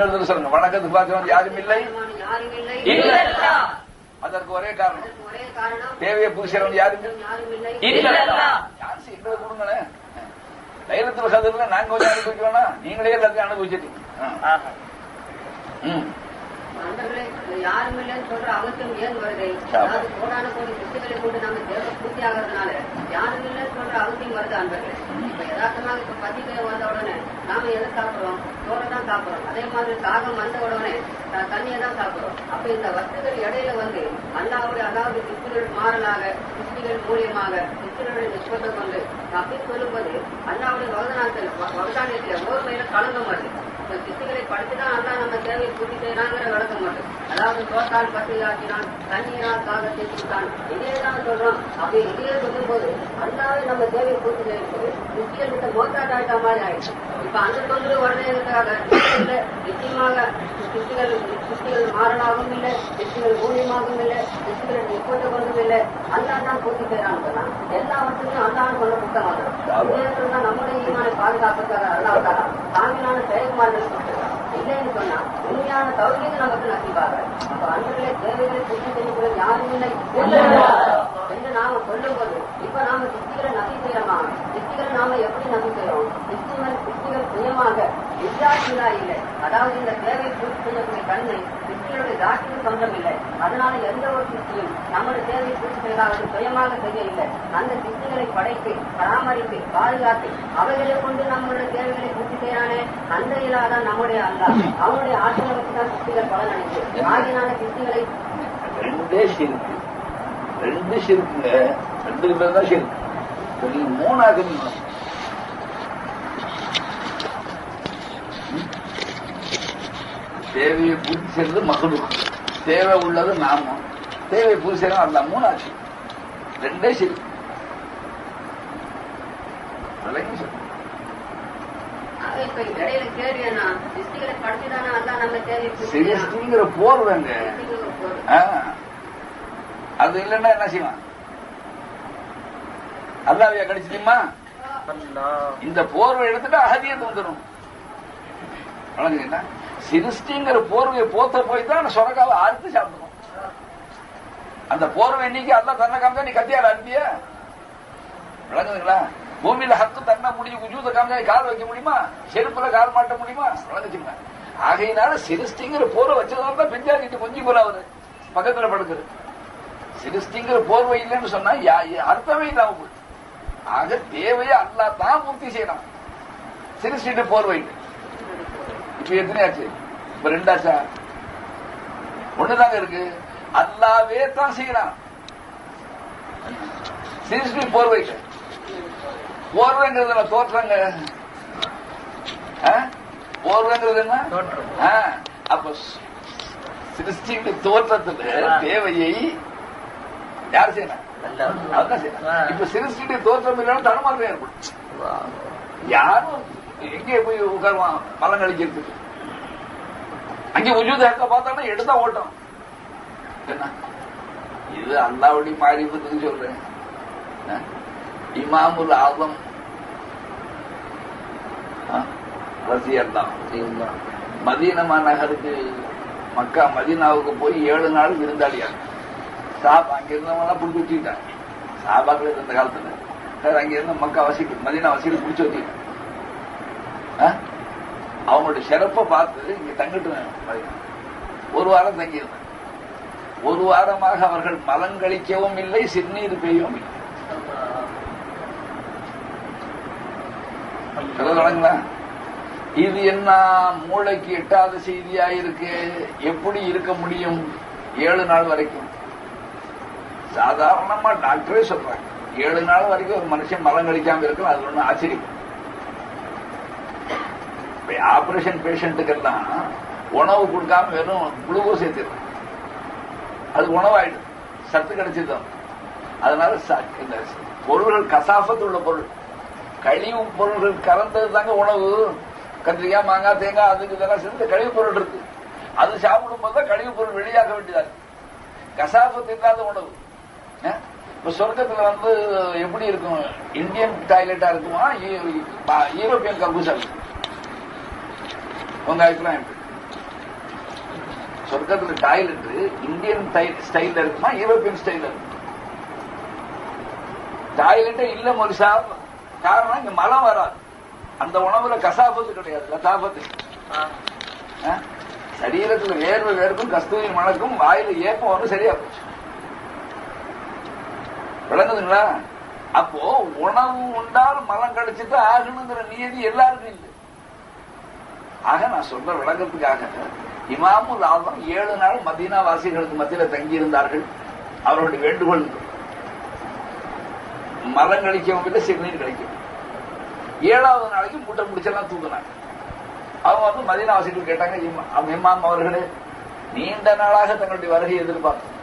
இன்னொரு சொல்லுங்க வணக்கத்துக்கு பார்த்தவன் யாரும் இல்லை? யாரும் இல்லை. இல்லல்லா. அதற்கு ஒரே காரணம். அதற்கு ஒரே காரணம். தேவையை பூசிறவன் யாரும் இல்லை. யாரும் இல்லை. இல்லல்லா. சான்ஸ் எங்களுக்கு கொடுங்களேன் தைரியத்தில் கதிரில் நாங்க கொஞ்சம் அனுபவிக்க வேணாம் நீங்களே எல்லாத்தையும் அனுபவிச்சிட்டீங்க. சொல்லும்போது அல்லாவுடைய வகதானத்தில் வகதானியத்தில் ஓர்மையில கலங்க வருது இந்த சித்திகளை படித்துதான் அல்லா நம்ம தேவையை பூர்த்தி செய்யறாங்கிற விளக்கம் மட்டும் அதாவது தோட்டால் பசியாக்கினான் தண்ணீரால் காகத்தை கொடுத்தான். இதே தான் சொல்றோம் அப்படி இதையே சொல்லும் போது அல்லாவே நம்ம தேவையை பூர்த்தி போது சித்திகள் கிட்ட மோட்டாட் ஆயிட்ட மாதிரி ஆயிடுச்சு. இப்ப அந்த தொண்டு உடனேக்காக நிச்சயமாக சித்திகள் சித்திகள் மாறனாகவும் இல்லை சித்திகள் ஊழியமாகவும் இல்லை சித்திகள் நிப்பட்ட கொண்டும் இல்லை. அல்லா தான் பூர்த்தி செய்யறான்னு சொன்னா எல்லாவற்றையும் அல்லான்னு சொல்ல புத்தகம் சொன்னா நம்முடைய ஈமானை பாதுகாப்புக்காக அல்லாவுக்காக செயல்மார்கள் கொடுத்துருக்காங்க இல்லைன்னு சொன்னா உண்மையான தௌரியத்தை நமக்கு நசிப்பாங்க அப்ப அன்பர்களே தேவைகளை பூர்த்தி செய்யக்கூடிய யாரும் இல்லை. என்று நாம சொல்லும்போது இப்ப நாம சித்திகளை நசி செய்யறோமா? சித்திகளை நாம எப்படி நசி செய்யறோம்? சித்திகள் சித்திகள் சுயமாக வித்தியாசங்களா இல்லை. அதாவது இந்த தேவையை பூர்த்தி செய்யக்கூடிய கண்ணு சித்திகளுடைய தாட்சிக்கு சொந்தம் இல்லை. அதனால எந்த ஒரு சித்தியும் நமது தேவை பூர்த்தி செய்தால் சுயமாக செய்ய இல்லை அந்த சித்திகளை படைத்து பராமரித்து பாதுகாத்து அவைகளை கொண்டு நம்முடைய தேவைகளை பூர்த்தி செய்யறானே? அந்த இல்லாதான் நம்முடைய அல்ல அவனுடைய ஆற்றலை வச்சு தான் சித்திகள் பலன் அளித்து ஆகினால சித்திகளை ரெண்டே சிறுக்கு. ரெண்டு சிறுக்குங்க. ரெண்டு பேர் தான் சிறுக்கு. இப்ப நீங்க மூணாக்குறீங்க தேவையை பூர்த்தி செய்யறது மகளும் தேவை உள்ளது நாம. தேவையை பூர்த்தி செய்யறது அந்த மூணாச்சு. ரெண்டே அல்லா தேவையை பூர்த்தி செய்யறான். சிருஷ்டிங்கிற போர்வைங்க. அது இல்லைன்னா என்ன செய்வான்? அல்லாவையா அல்லாஹ். இந்த போர்வை எடுத்துட்டு அகதியத்தை வந்துடும் வழங்குறீங்களா சிருஷ்டிங்கிற போர்வையை போத்த போய் தான் சொரக்காவை அறுத்து சாப்பிடணும். அந்த போர்வை இன்னைக்கு அல்ல தன்னை காமிச்சா நீ கத்தியால் அறுத்திய விளங்குதுங்களா? பூமியில ஹத்து தன்னை முடிஞ்சு உஜூத காமிச்சா நீ கால் வைக்க முடியுமா? செருப்புல கால் மாட்ட முடியுமா? விளங்குச்சுங்க ஆகையினால சிருஷ்டிங்கிற போர்வை வச்சதால தான் பெஞ்சாக்கிட்டு கொஞ்சம் போல அவரு பக்கத்துல படுக்குது. சிருஷ்டிங்கிற போர்வை இல்லைன்னு சொன்னா யா- அர்த்தமே இல்லாம போயிடும் ஆக தேவையை அல்லா தான் பூர்த்தி செய்யணும். சிருஷ்டிட்டு போர்வை இப்ப எத்தனை ஆச்சு? இப்ப ரெண்டாச்சா? ஒண்ணுதாங்க இருக்கு. அல்லாவே தான் செய்யறான். சிருஷ்டி போர்வை. போர்வைங்கிறது என்ன தோற்றங்க? போர்வைங்கிறது என்ன? அப்ப சிருஷ்டிக்கு தோற்றத்துல தேவையை யார் செய்யணும் செய்யணும். இப்ப சிருஷ்டிக்கு தோற்றம் இல்லைன்னா தடுமாற்றம் ஏற்படும். யாரும் எங்கே போய் உட்காருவான் பலன் கழிக்கிறதுக்கு. அங்கே உஜூத் ஹக்க பார்த்தாலும் எடுத்தா ஓட்டம். என்ன? இது அல்லாவுடைய மாறிபத்துக்கு சொல்றேன். இமாமுல் ஆதம் ரசி தான் மதீனமா நகருக்கு மக்கா மதீனாவுக்கு போய் ஏழு நாள் விருந்தாளியா? சாப் அங்க இருந்தவங்க பிடிச்சி வச்சுக்கிட்டாங்க. சாபாக்கள் இருந்த காலத்துல. சார் அங்க இருந்த மக்கா வசிக்கு மதீனா வசிக்கு பிடிச்சி வச்சுக்கிட்டாங்க. அவங்களுடைய சிறப்பை பார்த்து இங்க தங்கிட்டு ஒரு வாரம் தங்கியிருந்தேன். ஒரு வாரமாக அவர்கள் மலங்கழிக்கவும் இல்லை சிறுநீர் பெய்யவும் இல்லை. இது என்ன மூளைக்கு எட்டாத செய்தியா இருக்கு எப்படி இருக்க முடியும் ஏழு நாள் வரைக்கும்? சாதாரணமா டாக்டரே சொல்றாங்க. ஏழு நாள் வரைக்கும் ஒரு மனுஷன் மலம் கழிக்காம இருக்கலாம் அது ஒண்ணு ஆச்சரியம். ஆபரேஷன் பேஷண்ட்டுக்கெல்லாம் உணவு கொடுக்காம வெறும் குளுக்கோஸ் ஏற்றிடுறாங்க அது உணவாயிடும். சத்து கிடைச்சதும் அதனால ச- இந்த பொருள்கள் கசாஃபத்து உள்ள பொருள். கழிவு பொருள்கள் கலந்தது தாங்க உணவு. கத்திரிக்காய் மாங்காய் தேங்காய் அதுக்கு இதெல்லாம் சேர்ந்து கழிவு பொருள் இருக்கு. அது சாப்பிடும் போது தான் கழிவு பொருள் வெளியாக வேண்டியதா இருக்கு. கசாபத்து இல்லாத உணவு. இப்ப சொர்க்கத்துல வந்து எப்படி இருக்கும்? இந்தியன் டாய்லெட்டா இருக்குமா? யூரோப்பியன் கக்கூசா இருக்கும் உங்க அபிப்பிராயம் சொர்க்கத்துல டாய்லெட் இந்தியன் ஸ்டைல்ல இருக்குமா யூரோப்பியன் ஸ்டைல்ல இருக்கு டாய்லெட்டே இல்ல மொரிசா காரணம் இங்க மழை வராது. அந்த உணவுல கசாபத்து கிடையாது கசாபத்து சரீரத்துல வேர்வை வேர்க்கும் கஸ்தூரி மணக்கும் வாயில ஏப்பம் வரும் சரியா போச்சு. விளங்குதுங்களா? அப்போ உணவு உண்டால் மலம் கிடைச்சிட்டு ஆகணுங்கிற நியதி எல்லாருக்கும் இல்லை. ஆக நான் சொல்ற விளக்கத்துக்காக. இமாமுல் ஆலம் ஏழு நாள் மதீனா வாசிகளுக்கு மத்தியில் தங்கியிருந்தார்கள். அவர்களுடைய வேண்டுகோள் மரம் கழிக்கவும் இல்லை சிறுநீர் கழிக்கும். ஏழாவது நாளைக்கு மூட்டை முடிச்செல்லாம் தூக்குனாங்க. அவங்க வந்து மதீனா வாசிகள் கேட்டாங்க இமாம் அவர்களே நீண்ட நாளாக தங்களுடைய வருகையை எதிர்பார்த்தோம்.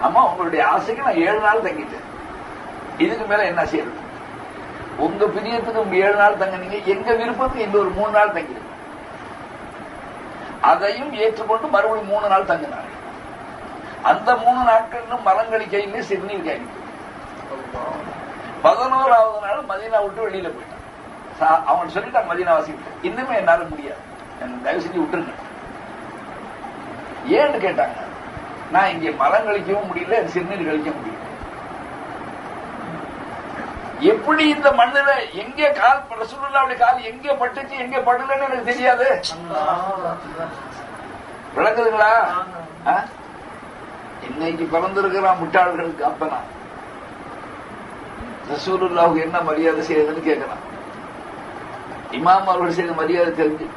அம்மா உங்களுடைய ஆசைக்கு நான் ஏழு நாள் தங்கிட்டேன். இதுக்கு மேல என்ன செய்யறது? உங்க பிரியத்துக்கு ஏழு நாள் தங்கினீங்க. எங்க விருப்பத்துக்கு இன்னொரு மூணு நாள் தங்கினீங்க அதையும் ஏற்றுக்கொண்டு மறுபடியும் மூணு நாள் தங்கினாங்க அந்த மூணு நாட்களிலும் மலங்கழிக்கையிலே சிறுநீர் கழிக்கும் பதினோராவது நாள் மதீனா விட்டு வெளியில போயிட்டான். அவன் சொல்லிட்டான் மதீனா வாசிக்கிட்டு இன்னுமே என்னால முடியாது. தயவு செஞ்சு விட்டுருங்க. ஏன்னு கேட்டாங்க. நான் இங்கே மலம் கழிக்கவும் முடியல சிறுநீர் கழிக்க முடியல. எப்படி இந்த மண்ணுல எங்கே கால் ரசூலுல்லாவுடைய கால் எங்கே பட்டுச்சு எங்கே படலன்னு எனக்கு தெரியாது. விளங்குதுங்களா? இன்னைக்கு பிறந்திருக்கிறான் முட்டாள்களுக்கு அப்பனா ரசூலுல்லாவுக்கு என்ன மரியாதை செய்யுதுன்னு கேட்கலாம். இமாம் அவர்கள் செய்த மரியாதை தெரிஞ்சு?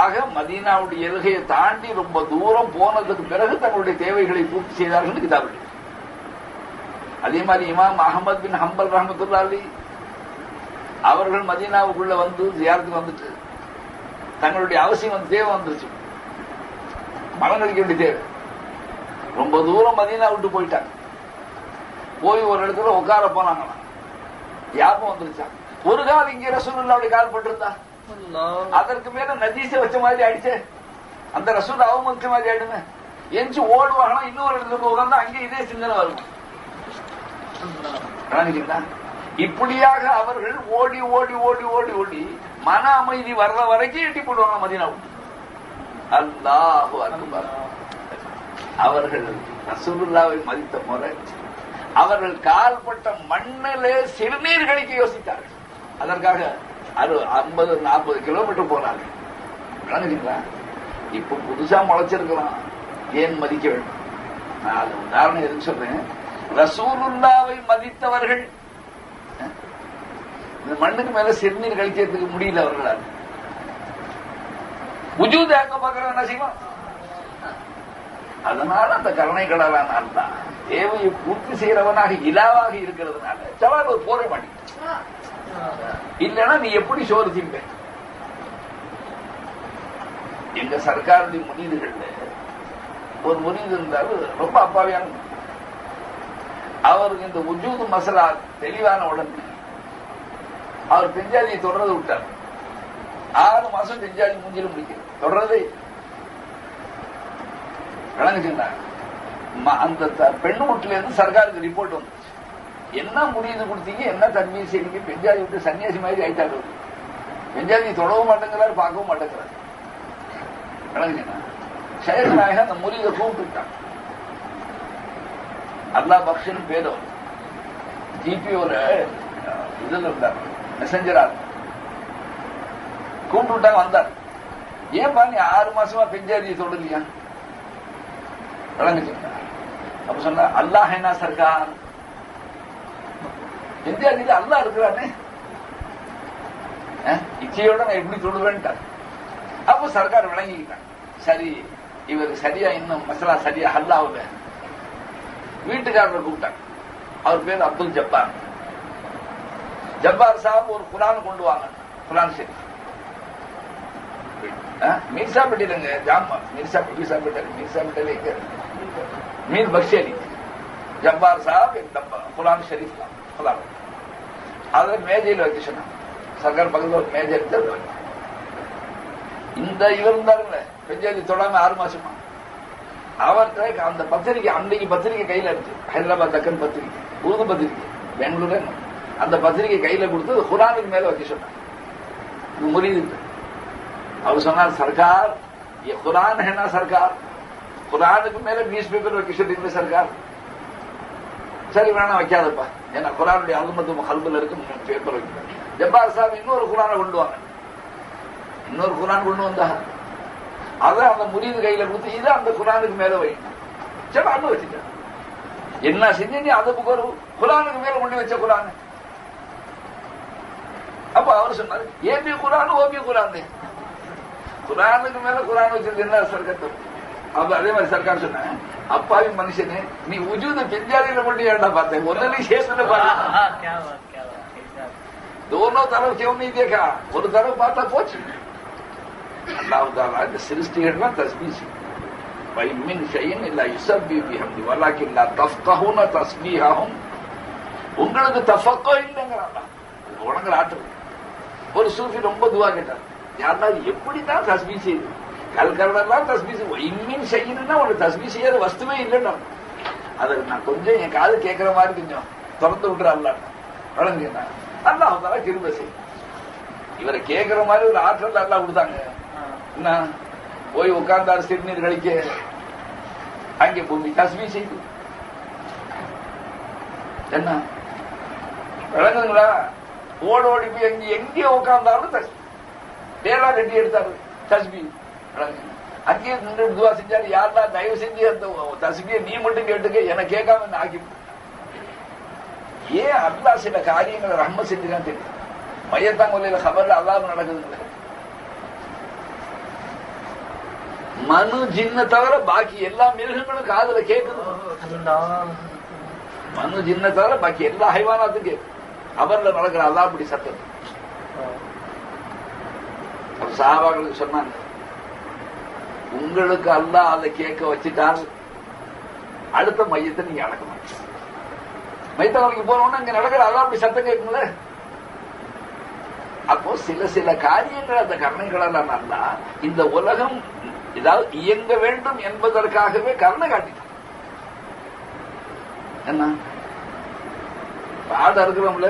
ஆக மதீனாவுடைய எல்கையை தாண்டி ரொம்ப தூரம் போனதுக்கு பிறகு தங்களுடைய தேவைகளை பூர்த்தி செய்தார்கள் கிதாபுகள். அதே மாதிரி இமாம் அகமது பின் ஹம்பல் ரஹமத்துல்லா அலி அவர்கள் மதீனாவுக்குள்ள வந்து ஜியாரத்துக்கு வந்துட்டு தங்களுடைய அவசியம் வந்து தேவை வந்துருச்சு. மலம் கழிக்க வேண்டிய தேவை. ரொம்ப தூரம் மதீனா விட்டு போயிட்டாங்க. போய் ஒரு இடத்துல உட்கார போனாங்களாம். யாபம் வந்துருச்சா? ஒரு கால் இங்கே ரசூலுல்லாவுடைய கால் பட்டிருந்தா? அதற்கு மேல நதீச வச்ச மாதிரி ஆயிடுச்சு. அந்த ரசூல் அவமதிச்ச மாதிரி ஆயிடுங்க எஞ்சி ஓடுவாங்கன்னா இன்னொரு இடத்துல போய் உட்கார்ந்தா அங்கே இதே சிந்தனை வரும்? இப்படியாக அவர்கள் ஓடி ஓடி ஓடி ஓடி ஓடி மன அமைதி வர்ற வரைக்கும் எட்டி போடுவாங்க மதினா அல்லாஹு அக்பர். அவர்கள் ரசூலுல்லாவை மதித்த முறை அவர்கள் கால்பட்ட மண்ணிலே சிறுநீர் கழிக்க யோசித்தார்கள். அதற்காக அது ஐம்பது நாற்பது கிலோமீட்டர் போனார்கள். விளங்குறீங்களா இப்ப புதுசா முளைச்சிருக்கலாம். ஏன் மதிக்க வேண்டும்? நான் அது உதாரணம் எதுக்கு சொல்றேன்? ரசூலுல்லாவை மதித்தவர்கள். இந்த மண்ணுக்கு மேல சிறுநீர் கழிக்கிறதுக்கு முடியல அவர்களால். உஜூத் ஆக்க பார்க்கறவன் என்ன செய்வான்? அதனால அந்த கருணை கடலான தான். தேவையை பூர்த்தி செய்யறவனாக இலாவாக இருக்கிறதுனால சவால் ஒரு போரை மாட்டேன். இல்லைன்னா நீ எப்படி சோறு திம்ப எங்க சர்க்காருடைய முனிதுகள்ல ஒரு முனிது இருந்தாலும் ரொம்ப அப்பாவியான அவருக்கு இந்த உஜூது மசலா தெளிவான உடனே அவர் பெஞ்சாதியை தொடர்ந்து விட்டார். ஆறு மாசம் பெஞ்சாலி மூஞ்சிலும் முடிக்கல. தொடர்றதே விளங்குச்சுங்களா ம- அந்த பெண் வீட்டுல இருந்து சர்க்காருக்கு ரிப்போர்ட் வந்துச்சு. என்ன முடிவு கொடுத்தீங்க? என்ன தன்மையை செய்றீங்க? பெஞ்சாதி விட்டு சன்னியாசி மாதிரி ஆயிட்டாரு பெஞ்சாலி தொடவும் மாட்டேங்கிறாரு பார்க்கவும் மாட்டேங்கிறாரு. விளங்குச்சுங்களா ஷேக் நாயகன் அந்த முறியதை கூப்பிட்டுட்டான். அல்லா பக்ஷன் பேர் ஜிபிஓல இதுல இருந்தார் மெசஞ்சரா கூப்பிட்டு விட்டாங்க வந்தார். ஏன்பா நீ ஆறு மாசமா பெஞ்சாதியை தொடலையா விளங்குச்சுங்களா அப்ப சொன்ன அல்லாஹ் என்ன சர்க்கார்? பெஞ்சாதியில அல்லாஹ் இருக்கிறானே. இச்சையோட நான் எப்படி தொடுவேன்ட்டார் அப்போ சர்க்கார் விளங்கிக்கிட்டான் சரி இவர் சரியா இன்னும் மசாலா சரியா ஹல்லாவுல. வீட்டுக்காரரை கூப்பிட்டாங்க அவர் பேர் அப்துல் ஜப்பார் ஜப்பார் சாப் ஒரு குரான் கொண்டு வாங்க. குரான் ஷெரீஃப். மீர்சாப்பேட்டையிலங்க ஜாமா. மீர்சாப்பேட்டை மீர்சாப்பேட்டை மீர்சாப்பேட்டையில எங்க மீர் பக்ஷேரி. ஜப்பார் சாப் நம்ம குரான் ஷெரீஃப் தான். குரான் அதை மேஜையில் வச்சு சொன்னாங்க சர்க்கார் பக்கத்தில் ஒரு மேஜர் எடுத்து இந்த இவர் இருந்தாருங்களே பெஞ்சாதி தொடாம ஆறு மாசமா? அவர்கிட்ட அந்த பத்திரிக்கை அன்னைக்கு பத்திரிக்கை கையில இருக்கு ஹைதராபாத் தக்கன் பத்திரிக்கை உருது பத்திரிக்கை பெங்களூர்ல அந்த பத்திரிக்கை கையில கொடுத்து குரானுக்கு மேல வைக்க சொன்னார் இது முறியுது அவர் சொன்னார் சர்க்கார் ये कुरान है ना सरकार குரானுக்கு மேல நியூஸ் பேப்பர் வைக்க சொல்றீங்க சர்க்கார் சரி வேணாம் வைக்காதப்பா ஏன்னா குரானுடைய அலுமத்து கல்புல இருக்கு பேப்பர் வைக்க ஜப்பார் சாஹிப் இன்னொரு குரானை கொண்டு வாங்க இன்னொரு குரான் கொண்டு வந்தா அதை அந்த முடிவு கையில கொடுத்து இது அந்த குரானுக்கு மேல வை அண்ணு வச்சுட்டா என்ன செஞ்சு நீ அதை குரானுக்கு மேல கொண்டு வச்ச குரானு அப்ப அவர் சொன்னாரு ஏபி குரான் ஓபி குரான் குரானுக்கு மேல குரான் வச்சிருக்கு என்ன சர்க்கத்தும் அப்ப அதே மாதிரி சர்க்கார் சொன்ன அப்பாவி மனுஷனு நீ உஜூத பெஞ்சாலியில மட்டும் ஏண்டா பார்த்தேன் ஒன்னு நீ சேர்ந்து பார்த்தேன் தோனோ தரவு செவ்வனி தேக்கா ஒரு தரவு பார்த்தா போச்சு அல்லாஹ் தாலா இந்த சிருஷ்டிகள்லாம் தஸ்பீஸ். வைமின் ஷையின் இல்ல யுசப்பி பிஹம்தி வலாக்கின் லா தஃப்கஹுன தஸ்பீஹஹும். உங்களுக்கு தஃபக்கோ இல்லைங்கிறான் உனங்கிற ஆற்றல் ஒரு சூஃபி ரொம்ப துவா கேட்டார். யாருன்னா எப்படி தான் தஸ்பீ செய்யுது கல்கரடெல்லாம் தஸ்பீ வைமின் ஷையின்னா ஒரு தஸ்பீ செய்யற வஸ்துவே இல்லைன்னு அதை நான் கொஞ்சம் என் காது கேட்கிற மாதிரி கொஞ்சம் திறந்து விட்ற அல்லாட்ட வழங்குங்க அல்லாஹ் தாலா கிருப இவரை கேட்கிற மாதிரி ஒரு ஆற்றல் அல்லாஹ் கொடுத்தாங்க. என்ன போய் உட்கார்ந்தார் சிறுநீர் கழிக்க அங்கே பூமி தஸ்மி செய்து என்ன விளங்குங்களா ஓடு ஓடி போய் எங்க எங்கே உட்கார்ந்தாலும் தஸ்மி டேலா கட்டி எடுத்தாரு தஸ்மி விளங்குங்க அங்கேயே நின்று துவா செஞ்சாரு யாரெல்லாம் தயவு செஞ்சு அந்த தஸ்மியை நீ மட்டும் கேட்டுக்க என கேட்காம என்ன ஆக்கி ஏன் அல்லாஹ் சில காரியங்களை ரஹ்ம செஞ்சுதான் தெரியும் மையத்தாங்கொல்லையில கபர்ல அல்லாம நடக்குதுங்களே மனு ஜின்ன தவிர பாக்கி எல்லா மிருகங்களும் காதுல கேக்குது. மனு ஜின்ன தவிர பாக்கி எல்லா ஹைவானாத்தும் கேக்குது. கபர்ல நடக்கிற அல்லாஹ் அப்படி சத்தம் அப்ப சஹாபாக்களுக்கு சொன்னாங்க உங்களுக்கு அல்லாஹ் அதை கேட்க வச்சுட்டால் அடுத்த மையத்தை நீங்க அடக்க மாட்டீங்க. மைத்தவனுக்கு போனோம்னா இங்க நடக்கிற அல்லாஹ் அப்படி சத்தம் கேட்குங்களே அப்போ சில சில காரியங்கள் அந்த கருணைகளெல்லாம் நல்லா இந்த உலகம் இதாவது இயங்க வேண்டும் என்பதற்காகவே கருணை காட்டினான் என்ன? பாட இருக்கிறோம்ல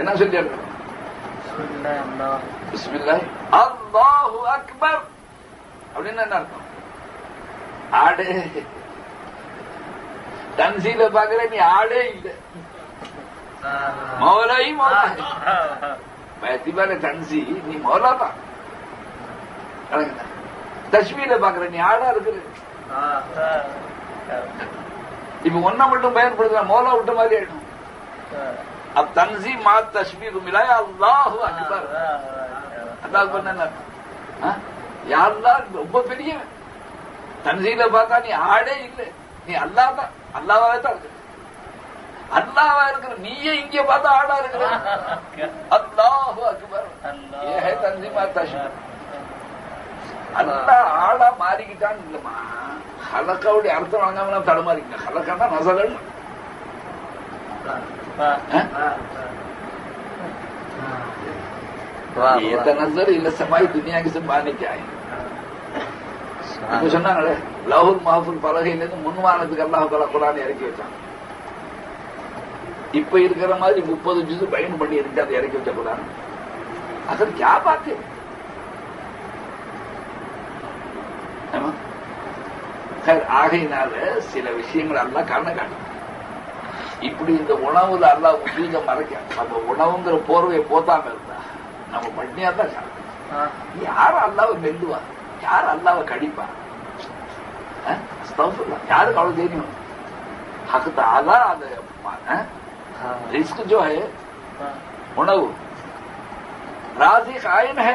என்ன சொல்லி இருக்கிறோம் அல்லாஹு அக்பர். அப்படின்னு என்ன அர்த்தம்? ஆடு. தன்சீல பாக்குற நீ ஆடே இல்லை. மௌலாயி மௌலா. பேத்திபால தன்சி நீ மௌலா தான் தஸ்மீல பாக்குற நீ ஆடா இருக்கு இப்ப ஒன்ன மட்டும் பயன்படுத்த மோலா விட்ட மாதிரி ஆயிடும். அப்ப தன்சி மா தஸ்மீர் மிலாய் அல்லாஹு அக்பர். அல்லாஹ் பண்ண யாரெல்லாம் ரொம்ப பெரிய தன்சீல பார்த்தா நீ ஆடே இல்லை. நீ அல்லா தான். அல்லாவே தான் இருக்கு அல்லாவா இருக்கிற நீயே இங்க பார்த்தா ஆடா இருக்கிற அல்லாஹு அக்பர். ஏ தன்சி மா தஸ்மீர் அல்லா ஆளா மாறிக்கிட்டான் இல்லம்மா. ஹலக்காவுடைய அர்த்தம் வாங்காம தடுமாறிங்க ஹலக்கான்னா நசகன். எத்தனை இல்ல செவ்வாய் துணியாங்க சம்பாதிக்காய் சொன்னாங்களே லவுல் மஹபுல் பலகையிலிருந்து முன்வானத்துக்கு அல்லாஹ் தலா குரான் இறக்கி வச்சான். இப்ப இருக்கிற மாதிரி முப்பது ஜூஸ் பயன் பண்ணி இருக்கு அதை இறக்கி வச்ச குரான் அது கியா பாத்து ஆகையினால சில விஷயங்கள் எல்லாம் கண்ண காட்டும் இப்படி இந்த உணவுல எல்லாம் உஜூத மறைக்க நம்ம உணவுங்கிற போர்வையை போத்தாம இருந்தா நம்ம பட்னியா தான் சாப்பிடும் யார் அல்லாவை மெல்லுவா? யார் அல்லாவை கடிப்பா? யாருக்கு அவ்வளவு தெரியும்? ஹக்கு தாலா அது ரிஸ்க் ஜோ ஹே உணவு. ராசிக் ஆயன். ஹே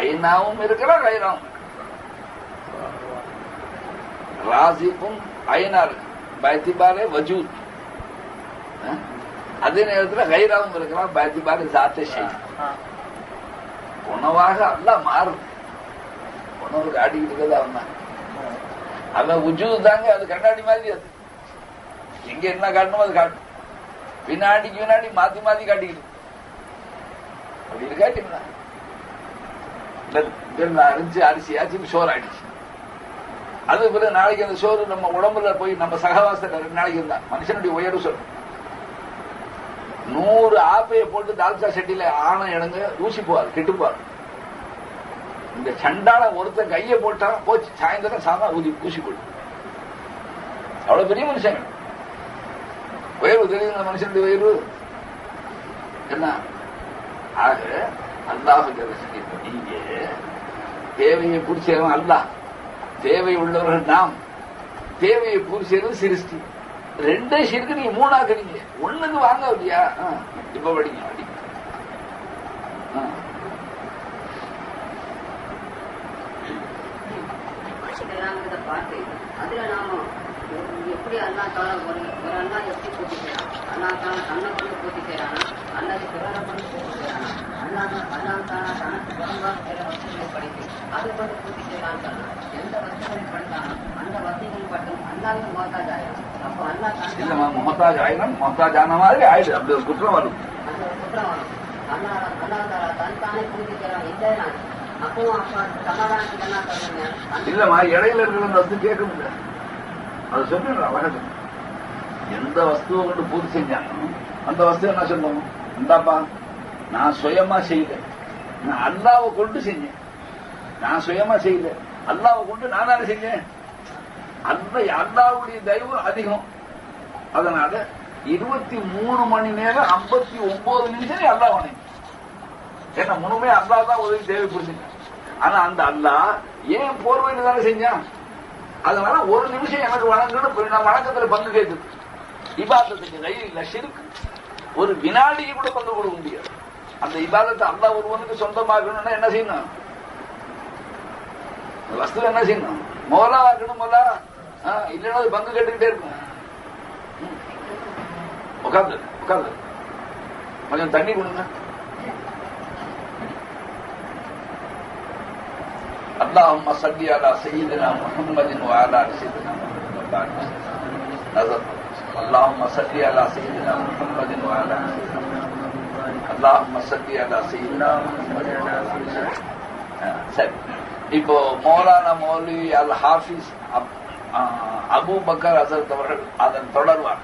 ஐநாவும் இருக்கிறார் ஐநாவும் ராசிக்கும் ஐனா இருக்கு பயத்திபாலே வஜூத் அதே நேரத்தில் கைராவும் இருக்கலாம் பயத்திபாலே சாத்த செய்யும் உணவாக அல்ல மாறும். உணவு காட்டிக்கிட்டு இருக்கிறது அவன் தான். அவன் உஜூது தாங்க அது கண்ணாடி மாதிரி அது. எங்க என்ன காட்டணுமோ அது காட்டும் பின்னாடிக்கு பின்னாடி மாத்தி மாத்தி காட்டிக்கிட்டு. அப்படி இருக்காட்டிங்களா அரிஞ்சு அரிசி ஆச்சு சோறு ஆயிடுச்சு அது பிறகு நாளைக்கு அந்த சோறு நம்ம உடம்புல போய் நம்ம சகவாசத்தில் ரெண்டு நாளைக்கு இருந்தா மனுஷனுடைய உயர்வு சொல்லும் நூறு ஆப்பையை போட்டு தால்சா செட்டில ஆணை இடங்க ஊசி போவார் கெட்டுப்பார் இந்த சண்டால ஒருத்தன் கையை போட்டா போச்சு. சாயந்தரம் சாதா ஊதி ஊசி போடு. அவ்வளவு பெரிய மனுஷன். உயர்வு தெரியுது இந்த மனுஷனுடைய உயர்வு? என்ன? ஆக அல்லாஹ் நீங்க தேவையை பிடிச்சவன் அல்லாஹ். தேவை உள்ளவர்கள் நாம் தேவையை பூர்த்தி செய்வது சிருஷ்டி. ரெண்டே சிறுக்கு நீங்க மூணாக்குறீங்க. ஒண்ணுக்கு வாங்க இல்லையா இப்ப படிங்க படிங்க. ஆ. இதெல்லாங்கிறத பார்த்து அதுல நாம எப்படி அல்லா தாலா ஒரு ஒரு அல்லா எப்படி பூர்த்தி செய்யறான் அல்லா தாலா தன்னை கொண்டு பூர்த்தி செய்யறானா அல்லது பிறரை கொண்டு பூர்த்தி செய்யறானா அல்லா அல்லா தாலா தனக்கு புறம்பா சில படித்து அதை பூர்த்தி செய்யறான்னு சொன்னா எந்த அந்த வசதிகள் மட்டும் அப்போ அல்லா ஆன மாதிரி ஆயிடுது அப்படி ஒரு குற்றம் வரும். அந்த ஒரு குற்றம் வரும் அல்லா அல்லா தாலா தன் தானே பூர்த்தி அந்த இல்லம்மா இடையில இருக்கிற வந்து கேட்க முடியாது அது சொல்லிடுறா வழக்கம் எந்த வஸ்துவை கொண்டு பூர்த்தி செஞ்சாலும் அந்த வஸ்து என்ன சொல்லணும் இந்தாப்பா நான் சுயமா செய்யல நான் அல்லாவை கொண்டு செஞ்சேன். நான் சுயமா செய்யல. அல்லாவை கொண்டு நான் தானே செஞ்சேன். அந்த அல்லாவுடைய தயவு அதிகம். அதனால இருபத்தி மூணு மணி நேரம் ஐம்பத்தி ஒன்பது நிமிஷம் அல்லா வணங்கி. ஏன்னா முழுமே அல்லா தான் உதவி தேவைப்படுதுங்க ஆனா அந்த அல்லா ஏன் போர்வையில் தானே செஞ்சான்? அதனால ஒரு நிமிஷம் எனக்கு வணங்கணும் நான் வணக்கத்துல பங்கு கேட்குது இபாத்தத்துக்கு கை இல்ல சிறுக்கு. ஒரு வினாடிக்கு கூட பங்கு கொடுக்க முடியாது. அந்த இபாதத்தை அல்லா ஒருவனுக்கு சொந்தமாக்கணும்னா என்ன செய்யணும் அந்த வஸ்து என்ன செய்யணும் மோலா ஆக்கணும் மோலா ஆ, இல்லைன்னா அது பங்கு கேட்டுக்கிட்டே இருக்கும் ம். உட்காந்து உட்காந்து கொஞ்சம் தண்ணி கொடுங்க اللهم صل على سيدنا محمد وعلى ال سيدنا محمد بعد نظر اللهم صل على سيدنا محمد وعلى ال سيدنا محمد அல்லாஹ் சரி இப்போ மௌலானா மௌலி அல் ஹாஃபிஸ் அபு பக்கர் அசரத் அவர்கள் அதன் தொடர்வார்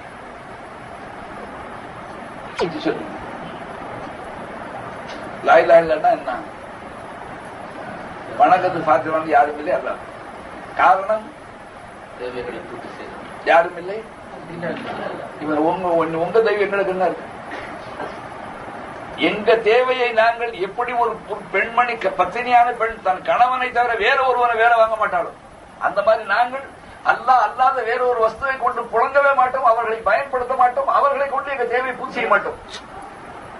இது சொல்லுங்க லாயிலா இல்லைன்னா என்ன வணக்கத்து சாத்திரவான் யாரும் இல்லை அல்ல காரணம் தேவைகளை பூர்த்தி செய்யும் யாரும் இல்லை இவன் உங்க உங்க தெய்வம் எங்களுக்கு என்ன இருக்கு எங்க தேவையை நாங்கள் எப்படி ஒரு ஒரு பெண்மணி க- பத்தினியான பெண் தன் கணவனை தவிர வேற ஒருவனை வேலை வாங்க மாட்டாளோ அந்த மாதிரி நாங்கள் அல்லாஹ் அல்லாத வேற ஒரு வஸ்துவை கொண்டு புழங்கவே மாட்டோம் அவர்களை பயன்படுத்த மாட்டோம் அவர்களை கொண்டு எங்க தேவையை பூர்த்தி செய்ய மாட்டோம்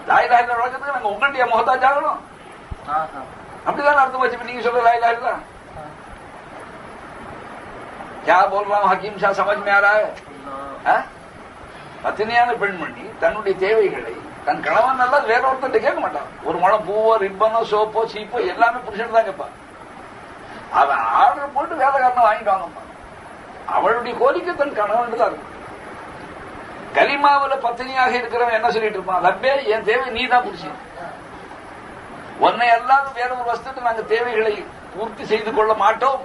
லாய் லாய் வழக்கத்துக்கு நாங்க உங்களுடைய முகத்தாஜ் ஆகணும் அப்படிதான் அர்த்தம் வச்சு இப்ப நீங்க சொல்ற லாய் லாய் தான் क्या बोल रहा हूँ हकीम शाह समझ में आ रहा है ஆ? பத்தினியான பெண்மணி தன்னுடைய தேவைகளை தன் கணவன் நல்லா வேற ஒருத்தர் கேட்க மாட்டான். ஒரு மனம் பூவோ ரிப்பனோ சோப்போ சீப்போ எல்லாமே புருஷன் தான் கேட்பான். அவன் ஆர்டர் போட்டு வேலைக்காரனை வாங்கிட்டு வாங்கம்மா. அவளுடைய கோரிக்கை தன் கணவன் தான் இருக்கும். கலிமாவுல பத்தினியாக இருக்கிறவன் என்ன சொல்லிட்டு இருப்பான்? ரப்பே என் தேவை நீ தான் புருஷன் உன்னை அல்லாத வேற ஒரு வஸ்துக்கு நாங்க தேவைகளை பூர்த்தி செய்து கொள்ள மாட்டோம்.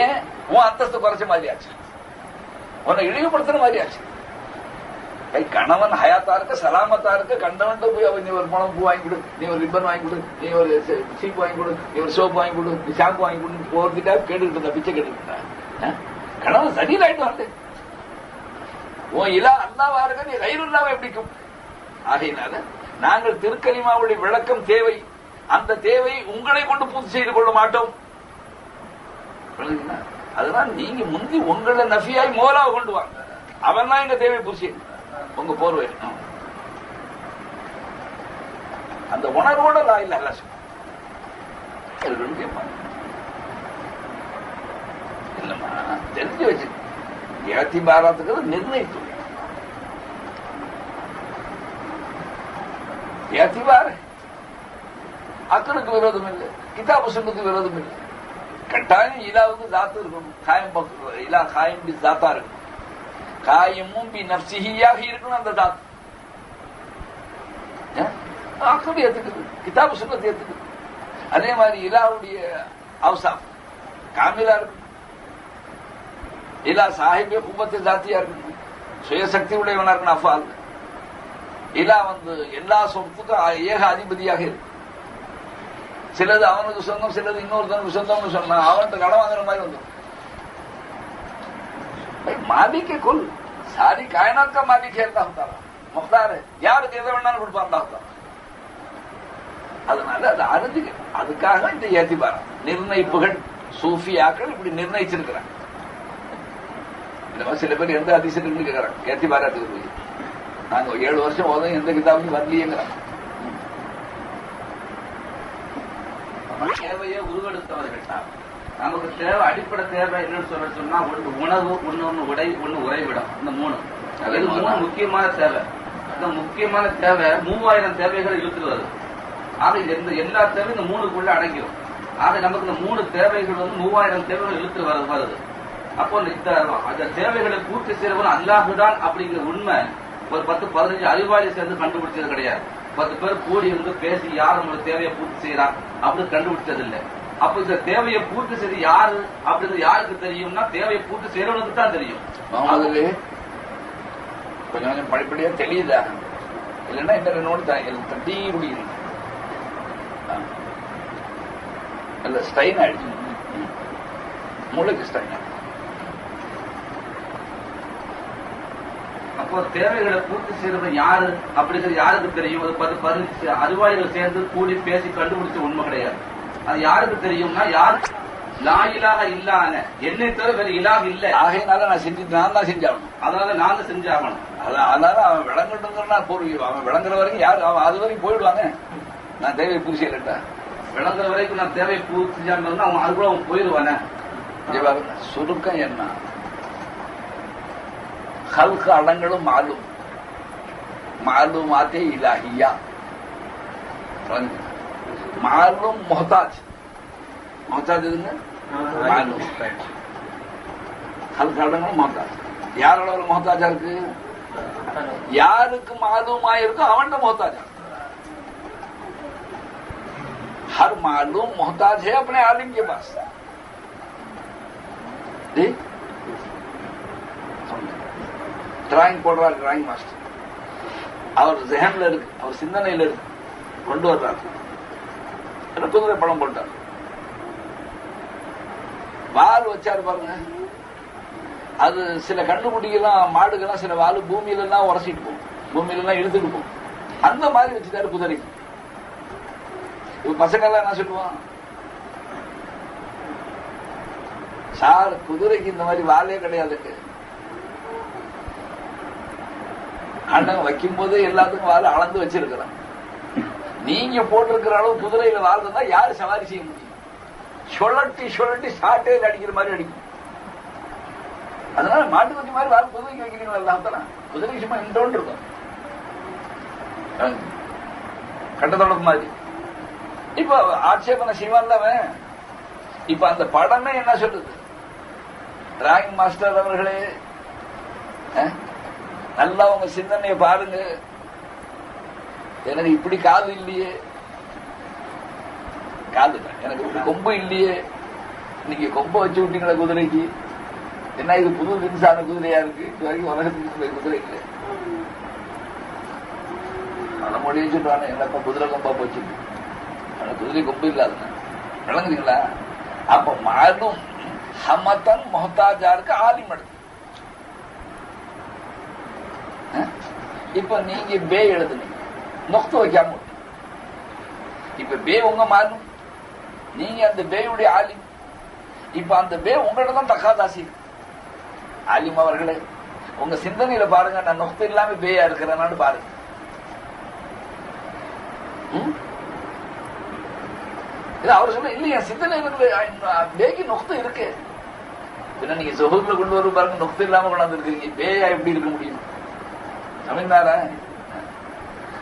ஏன்? உன் அந்தஸ்து குறைச்ச மாதிரி ஆச்சு. உன்னை இழிவுபடுத்துற மாதிரி ஆச்சு. கை கணவன் ஹயாத்தா இருக்க சலாமத்தா இருக்க கண்டவன்ட்ட போய் அவன் நீ ஒரு பணம் பூ வாங்கி கொடு நீ ஒரு ரிப்பன் வாங்கி கொடு நீ ஒரு சீப் சீப்பு வாங்கி கொடு நீ ஒரு சோப்பு வாங்கி கொடு நீ ஷாம்பு வாங்கி கொடு போர்த்திட்டா கேட்டுக்கிட்டு இருந்தா பிச்சை கேட்டுக்கிட்டு இருந்தா. ஆ? கணவன் வந்து உன் இலா அல்லாவா இருக்க நீ ரயில் இல்லாம எப்படிக்கும் ஆகையினால நாங்கள் திருக்கலிமாவுடைய விளக்கம் தேவை. அந்த தேவை உங்களை கொண்டு பூர்த்தி செய்து கொள்ள மாட்டோம். அதனால் அதனால நீங்க முந்தி உங்களை நஃபியாய் மோலாவை கொண்டு வாங்க. அவன் தான் எங்க தேவை பூர்த்தி உங்க போர்வை அந்த உணர்வோட லா இல்ல அல்ல கேட்பாங்க இல்லம்மா தெரிஞ்சு வச்சு. ஏத்திபாரத்துக்கு நிர்ணயித்து ஏத்தி பாரு அக்கனுக்கு விரோதம் இல்லை. கிதாபு சுண்ணுக்கு விரோதம் இல்லை. கட்டாயம் இலாவுக்கு தாத்து இருக்கணும். காயம் பக்கு- இலா காயம் பி தாத்தா இருக்கணும். காயமும் பி நப்சிஹியாக இருக்கணும் அந்த தாத். அக்கடி ஏத்துக்குது. கிதாபு சுண்ணத்தை ஏத்துக்குது. அதே மாதிரி இலாவுடைய அவசா காமிலா இருக்கணும். இலா சாஹிபே கும்பத்து ஜாத்தியா இருக்கணும். சுயசக்தி உடையவனா இருக்கணும் அஃபால். இலா வந்து எல்லா சொத்துக்கும் ஏக அதிபதியாக இருக்கு. சிலது அவனுக்கு சொந்தம் சிலது இன்னொருத்தனுக்கு சொந்தம்னு சொன்னா அவன்கிட்ட கடன் வாங்குற மாதிரி வந்துடும். भाई मालिक है कुल सारी कायनात का मालिक है अल्लाह ताला मुख्तार है யாருக்கு எதை வேணாலும் கொடுப்பான் அல்லாஹ் தாலா அதனால அது அறிஞ்சு அதுக்காக இந்த ஏத்திபாரம் நிர்ணயிப்புகள் சூஃபியாக்கள் இப்படி நிர்ணயிச்சிருக்கிறாங்க இந்த மாதிரி சில பேர் எந்த அதிசயத்துக்கு கேட்கறாங்க ஏத்திபாரத்துக்கு போய் நாங்க ஏழு வருஷம் ஓதும் எந்த கிதாபும் வரலையேங்கிறாங்க தேவையை உருவெடுத்தவர்கள் தான் நமக்கு தேவை அடிப்படை தேவை என்னன்னு சொல்ல சொன்னா ஒன்று உணவு ஒன்னு உடை ஒன்னு உறைவிடம். இந்த மூணு. இது மூணு முக்கியமான தேவை. இந்த முக்கியமான தேவை மூவாயிரம் தேவைகளை இழுத்துட்டு வருது ஆக இந்த எல்லா தேவையும் இந்த மூணுக்குள்ள அடங்கிடும் ஆக நமக்கு இந்த மூணு தேவைகள் வந்து மூவாயிரம் தேவைகள் இழுத்து வர வருது. அப்போ இந்த அந்த தேவைகளை பூர்த்தி செய்யறவன் அல்லாஹுதான் அப்படிங்கிற உண்மை ஒரு பத்து பதினஞ்சு அறிவாளி சேர்ந்து கண்டுபிடிச்சது கிடையாது. பத்து பேர் கூடி இருந்து பேசி யார் நம்மளோட தேவையை பூர்த்தி செய்யறான் அப்படின்னு கண்டுபிடிச்சது இல்லை அப்ப இந்த தேவையை பூர்த்தி செய்து யாரு அப்படிங்கிறது யாருக்கு தெரியும்னா தேவையை பூர்த்தி செய்யறவனுக்கு தான் தெரியும். முகமதுலே கொஞ்சம் கொஞ்சம் படிப்படியா தெரியுதா இல்லைன்னா இந்த நோடி தட்டி முடியுது அல்ல ஸ்டைன் ஆயிடுச்சு. மூளைக்கு ஸ்டைன் ஆயிடுச்சு. அப்போ தேவைகளை பூர்த்தி செய்யறது யாரு அப்படிங்கிறது யாருக்கு தெரியும்? அது பத்து பதினஞ்சு அறிவாளிகள் சேர்ந்து கூடி பேசி கண்டுபிடிச்ச உண்மை கிடையாது. அது யாருக்கு தெரியும்னா யார்? லாயிலாக இல்லான. என்னை தவிர வேற இலாக இல்ல. ஆகையினால நான் செஞ்சு நான் தான் செஞ்சாகணும். அதனால நாங்க செஞ்சாகணும். அதான் அதனால அவன் விளங்கட்டுங்கிறனா பூர்வீகம் அவன் விளங்குற வரைக்கும் யாரு அவன் அது வரைக்கும் போயிடுவாங்க நான் தேவை பூசி இல்லட்டா. விளங்குற வரைக்கும் நான் தேவையை செஞ்சாங்கன்னா அவன் அதுக்குள்ள அவன் போயிடுவானே. சுருக்கம் என்ன? ஹல்க அடங்களும் மாலும். மாலுமாத்தே இலாஹியா. மாலும் மொஹதாஜ் மொஹதாஜ் எதுங்க மாலும் ஹல்க அடங்களும் மொஹதாஜ் யார் அளவில் மொஹதாஜா இருக்கு யாருக்கு மாலுமா இருக்கோ அவன்கிட்ட மொஹதாஜா हर मालूम मोहताज है अपने आलिम के पास டிராயிங் போடுறார் டிராயிங் மாஸ்டர் அவர் ஜெஹன்ல இருக்கு அவர் சிந்தனையில இருக்கு கொண்டு வர்றார் அந்த குதிரை பழம் போட்டார். வால் வச்சாரு பாருங்க. அது சில கண்டுபிடிக்கலாம் மாடுகள்லாம் சில வால் பூமியில எல்லாம் உரசிட்டு போகும். பூமியில எல்லாம் இழுத்துட்டு போகும். அந்த மாதிரி வச்சுட்டாரு குதிரைக்கு இப்ப பசங்க எல்லாம் என்ன சொல்லுவான்? சார் குதிரைக்கு இந்த மாதிரி வாலே கிடையாது. அண்ணன் வைக்கும் போதே எல்லாத்துக்கும் வாழை அளந்து வச்சிருக்கிறான். நீங்க போட்டிருக்கிற அளவு குதிரையில வால் இருந்தா யாரு சவாரி செய்ய முடியும்? சுழட்டி சுழட்டி சாட்டையில் அடிக்கிற மாதிரி அடிக்கும். அதனால மாட்டு குட்டி மாதிரி வாழ் குதிரைக்கு வைக்கிறீங்களா எல்லாம் குதிரை சும்மா இன்றோண்டு இருக்கும். கட்டத்தொடர் மாதிரி. இப்ப ஆட்சேபனை செய்வான்ல அவன். இப்ப அந்த படமே என்ன சொல்லுது? டிராயிங் மாஸ்டர் அவர்களே நல்லா உங்க சிந்தனையை பாருங்க. எனக்கு இப்படி காது இல்லையே. காது எனக்கு இப்படி கொம்பு இல்லையே. நீங்க கொம்ப வச்சு விட்டீங்களா குதிரைக்கு? என்ன இது புது தின்சான குதிரையா இருக்கு? இது வரைக்கும் உலகத்துக்கு குதிரை இல்லை. பழமொழியை சொல்றானே. எல்லாத்தையும் குதிரை கொம்பா போச்சு. ஆனா குதிரை கொம்பு இல்லாத விளங்குறீங்களா? அப்ப மாலும் ஹமத்தன் மொஹத்தாஜாருக்கு ஆலிம் எடுத்து இப்ப நீங்க பே எழுதுனீங்க நொக்து வைக்காம இப்ப பே உங்க மாலும் நீங்க அந்த பேயுடைய ஆலிம் இப்ப அந்த பே உங்கள்ட்ட தான் தக்காதாசி. ஆலிம் அவர்களே உங்க சிந்தனையில பாருங்க நான் நொக்து இல்லாம பேயா இருக்கிறேன்னு பாருங்க. இது அவர் சொல்ல இல்லையா சிந்தனையில பேக்கு நொக்து இருக்கு. பின்ன நீங்க சொகுல கொண்டு வரும் பாருங்க நொக்து இல்லாம கொண்டாந்து இருக்கீங்க பேயா எப்படி இருக்க முடியும்? தமிழ்நாரா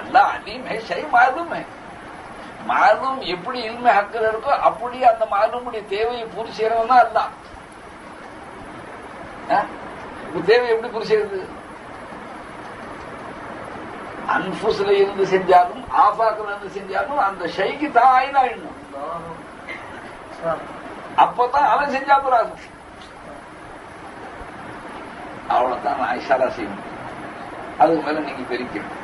அல்லாஹ் அலீம் ஹே ஷை மாலும் ஹே எப்படி இல்மை ஹக்கில் இருக்கோ அப்படியே அந்த மாலுமுடைய தேவையை பூர்த்தி செய்யறவன் தான் அல்லாஹ். தேவை எப்படி பூர்த்தி செய்யறது? அன்புஸ்ல இருந்து செஞ்சாலும் ஆஃபாக்கள் இருந்து செஞ்சாலும் அந்த ஷைக்கு தான் ஆயினாயிடணும். அப்பதான் அவன் செஞ்சா போறாங்க அவ்வளவுதான் ஐஷாரா செய்யணும். அதுக்கு மேல நீங்க பெருக்கணும்